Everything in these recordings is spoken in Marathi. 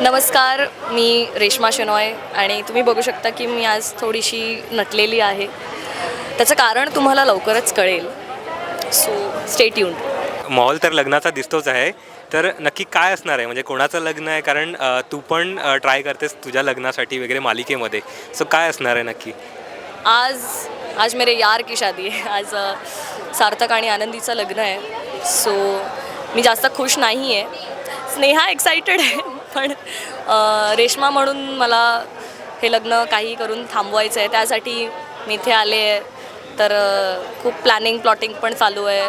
नमस्कार मी रेश्मा शेनॉय आणि तुम्ही बघू शकता की मी आज थोडीशी नटलेली आहे. त्याचं कारण तुम्हाला लवकरच कळेल. सो स्टेट येऊन माहोल तर लग्नाचा दिसतोच आहे. तर नक्की काय असणार आहे? म्हणजे कोणाचं लग्न आहे? कारण अ, तू पण ट्राय करतेस तुझ्या लग्नासाठी वगैरे मालिकेमध्ये. सो काय असणार आहे नक्की? आज आज मेरे यार की शादी आहे. आज अ, सार्थक आणि आनंदीचं लग्न आहे. सो मी जास्त खुश नाही आहे स्नेहा एक्सायटेड आहे. पण रेश्मा म्हणून मला हे लग्न काही करून थांबवायचं आहे. त्यासाठी मी इथे आले आहे. तर खूप प्लॅनिंग प्लॉटिंग पण चालू आहे.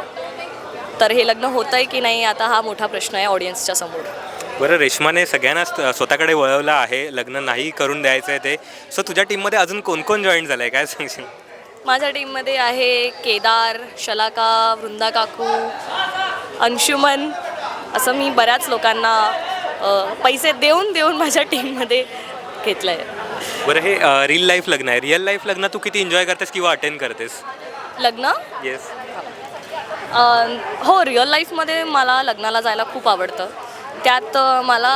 तर हे लग्न होतं आहे की नाही आता हा मोठा प्रश्न आहे ऑडियन्सच्या समोर. बरं रेश्माने सगळ्यांना स्वतःकडे वळवलं आहे. लग्न नाही करून द्यायचं आहे ते. सो तुझ्या टीममध्ये अजून कोण कोण जॉईन झालं आहे काय सांगशील? माझ्या टीममध्ये आहे केदार शलाका वृंदा काकू अंशुमन. असं मी बऱ्याच लोकांना पैसे देऊन देऊन माझ्या टीममध्ये घेतलं आहे बरं हे रिअल लाईफ लग्न आहे. रिअल लाईफ लग्न तू किती एन्जॉय करतेस किंवा अटेंड करतेस? लग्न? येस हो रिअल लाईफमध्ये मला लग्नाला जायला खूप आवडतं. त्यात मला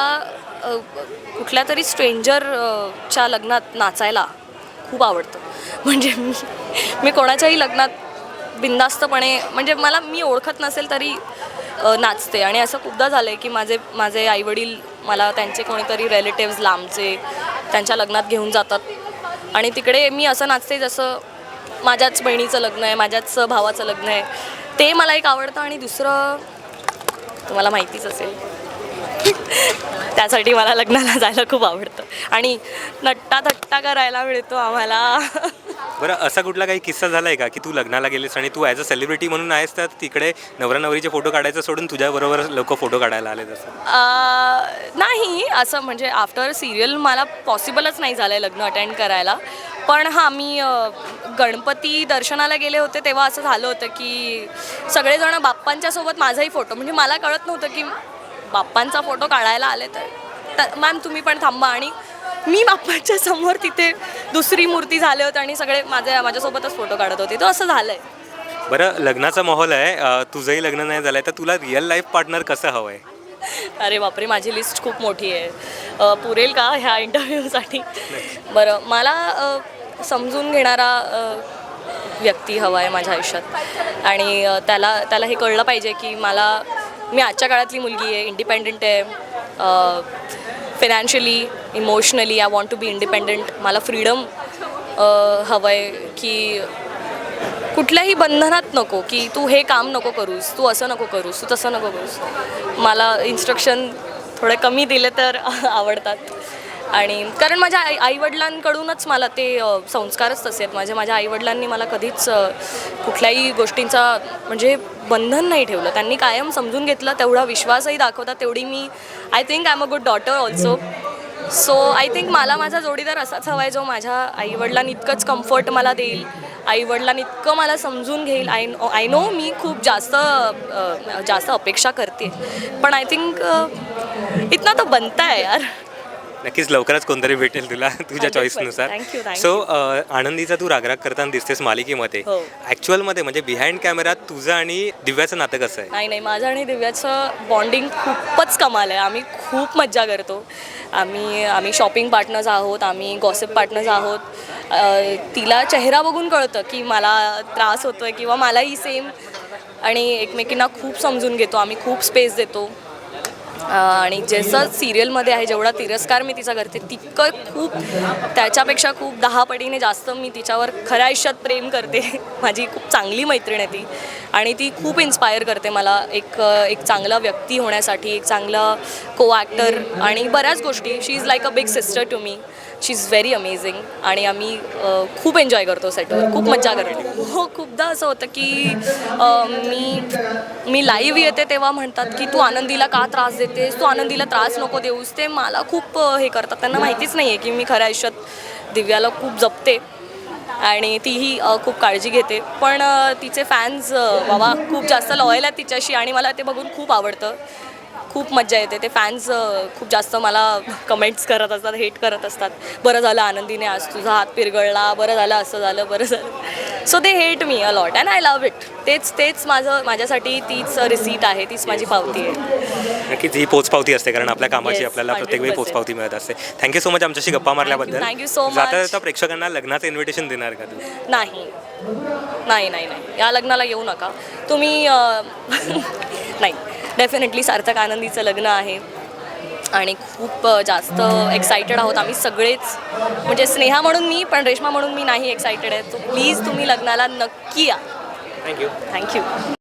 कुठल्या तरी स्ट्रेंजरच्या लग्नात नाचायला खूप आवडतं. म्हणजे मी मी कोणाच्याही लग्नात बिंदास्तपणे म्हणजे मला मी ओळखत नसेल तरी नाचते. आणि असं खूपदा झालं आहे की माझे माझे आईवडील मला त्यांचे कोणीतरी रिलेटिव्ज लांबचे त्यांच्या लग्नात घेऊन जातात. आणि तिकडे मी असं नाचते जसं माझ्याच बहिणीचं लग्न आहे माझ्याच भावाचं लग्न आहे. ते मला एक आवडतं आणि दुसरं तुम्हाला माहितीच असेल. त्यासाठी मला लग्नाला जायला खूप आवडतं. आणि नट्टा थट्टा करायला मिळतो आम्हाला. बरं असा कुठला काही किस्सा झाला आहे का? की तू लग्नाला गेलीस आणि तू ॲज अ सेलिब्रिटी म्हणून आहेस तर तिकडे नवरा नवरीचे फोटो काढायचं सोडून तुझ्याबरोबर लोक फोटो काढायला आले तसं अं, नाही. असं म्हणजे आफ्टर सिरियल मला पॉसिबलच नाही झालं लग्न अटेंड करायला. पण हां मी अं, गणपती दर्शनाला गेले होते तेव्हा असं झालं होतं की सगळेजण बाप्पांच्या सोबत माझाही फोटो म्हणजे मला कळत नव्हतं की बाप्पांचा फोटो काढायला आले तर. मॅम तुम्ही पण थांबा आणि मी बाप्पांच्या समोर तिथे दुसरी मूर्ती झाले होते आणि सगळे माझ्या माझ्यासोबतच फोटो काढत होते. तो असं झालं आहे बरं लग्नाचा माहोल आहे. तुझंही लग्न नाही झालं आहे तर तुला रिअल लाईफ पार्टनर कसं हवं आहे अरे बापरे माझी लिस्ट खूप मोठी आहे. पुरेल का ह्या इंटरव्ह्यूसाठी बरं मला समजून घेणारा व्यक्ती हवा आहे माझ्या आयुष्यात. आणि त्याला त्याला हे कळलं पाहिजे की मला मी आजच्या काळातली मुलगी आहे इंडिपेंडंट आहे. Financially emotionally I want to be independent मला फ्रीडम हवं आहे की कुठल्याही बंधनात नको की तू हे काम नको करूस तू असं नको करूस तू तसं नको करूस. मला इन्स्ट्रक्शन थोडे कमी दिले तर आवडतात. आणि कारण माझ्या आई आईवडिलांकडूनच मला ते संस्कारच तसे आहेत. माझ्या माझ्या आईवडिलांनी मला कधीच कुठल्याही गोष्टींचा म्हणजे बंधन नाही ठेवलं. त्यांनी कायम समजून घेतलं तेवढा विश्वासही दाखवता तेवढी मी I think I am a good daughter also so I think मला माझा जोडीदार असाच हवा आहे जो माझ्या आईवडिलांनी इतकंच कम्फर्ट मला देईल. आईवडिलांनी इतकं मला समजून घेईल. आय आय नो मी खूप जास्त जास्त अपेक्षा करते. पण आय थिंक इतना तर बनता है यार. नक्कीच लवकरच कोणतरी भेटेल तुला तुझ्या 100% चॉईसनुसार सो आनंदीचा तू रागराग करताना दिसतेस मालिकेमध्ये. हो. ॲक्च्युअलमध्ये म्हणजे बिहाइंड कॅमेरात तुझं आणि दिव्याचं नातं कसं आहे? नाही नाही माझं आणि दिव्याचं बॉन्डिंग खूपच कमाल आहे. आम्ही खूप मज्जा करतो. आम्ही आम्ही शॉपिंग पार्टनर्स आहोत आम्ही गॉसिप पार्टनर्स आहोत. तिला चेहरा बघून कळतं की मला त्रास होतो आहे किंवा मलाही सेम आणि एकमेकींना खूप समजून घेतो. आम्ही खूप स्पेस देतो. आणि जसं सिरियलमध्ये आहे जेवढा तिरस्कार मी तिचा करते तितकं खूप त्याच्यापेक्षा खूप दहा पटीने जास्त मी तिच्यावर खऱ्या आयुष्यात प्रेम करते. माझी खूप चांगली मैत्रीण आहे ती. आणि ती खूप इन्स्पायर करते मला एक एक चांगला व्यक्ती होण्यासाठी एक चांगला को ॲक्टर आणि बऱ्याच गोष्टी. She is like a big sister to me she is very amazing आणि आम्ही खूप एन्जॉय करतो सेटवर खूप मज्जा करतो. हो खूपदा असं होतं की मी मी लाईव्ह येते तेव्हा म्हणतात की तू आनंदीला का त्रास देतेस? तू आनंदीला त्रास नको देऊस. ते मला खूप हे करतात. त्यांना माहितीच नाही आहे की मी खऱ्या आयुष्यात दिव्याला खूप जपते आणि तीही खूप काळजी घेते. पण तिचे फॅन्स बाबा खूप जास्त लॉयल आहेत तिच्याशी आणि मला ते बघून खूप आवडतं. खूप मज्जा येते. ते फॅन्स खूप जास्त मला कमेंट्स करत असतात हेट करत असतात. बरं झालं आनंदीने आज तुझा हात पिरगळला. बरं झालं असं झालं बरं झालं. So they hate me a lot and I love it तेच तेच माझं माझ्यासाठी तीच रिसीट आहे. तीच माझी पावती आहे. नक्कीच ही पोचपावती असते कारण आपल्या कामाची आपल्याला प्रत्येक वेळी 100%. पोचपावती मिळत असते. थँक्यू सो मच आमच्याशी गप्पा मारल्याबद्दल. so much. जाता जाता प्रेक्षकांना लग्नाचं इन्व्हिटेशन देणार का तू? नाही. नाही नाही नाही. या लग्नाला येऊ नका. तुम्ही अ, नाही. डेफिनेटली सार्थक आनंदीचं लग्न आहे. आणि खूप जास्त एक्सायटेड आहोत आम्ही सगळेच. म्हणजे स्नेहा म्हणून मी पण रेश्मा म्हणून मी नाही एक्सायटेड आहे. तो प्लीज तुम्ही लग्नाला नक्की या. Thank you thank you